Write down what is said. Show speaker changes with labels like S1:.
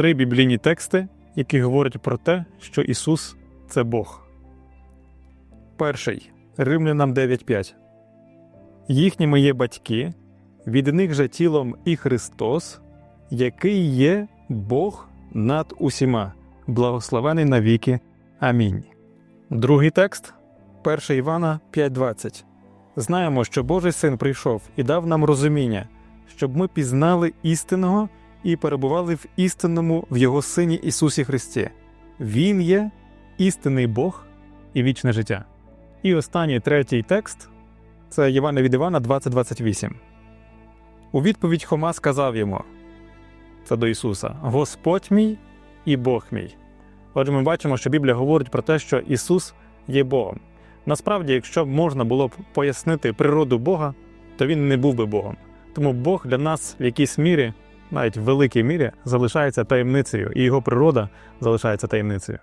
S1: три біблійні тексти, які говорять про те, що Ісус це Бог. Перший Римлянам 9.5. Їхніми є батьки, від них же тілом і Христос, який є Бог над усіма, благословений навіки. Амінь. Другий текст 1 Івана 5.20. Знаємо, що Божий син прийшов і дав нам розуміння, щоб ми пізнали істинного і перебували в істинному в Його Сині Ісусі Христі. Він є істинний Бог і вічне життя. І останній третій текст це Євана від Івана 20.28. У відповідь Хома сказав йому це до Ісуса: Господь мій і Бог мій. Отже, ми бачимо, що Біблія говорить про те, що Ісус є Богом. Насправді, якщо б можна було б пояснити природу Бога, то він не був би Богом. Тому Бог для нас в якійсь мірі, навіть в великій мірі, залишається таємницею, і його природа залишається таємницею.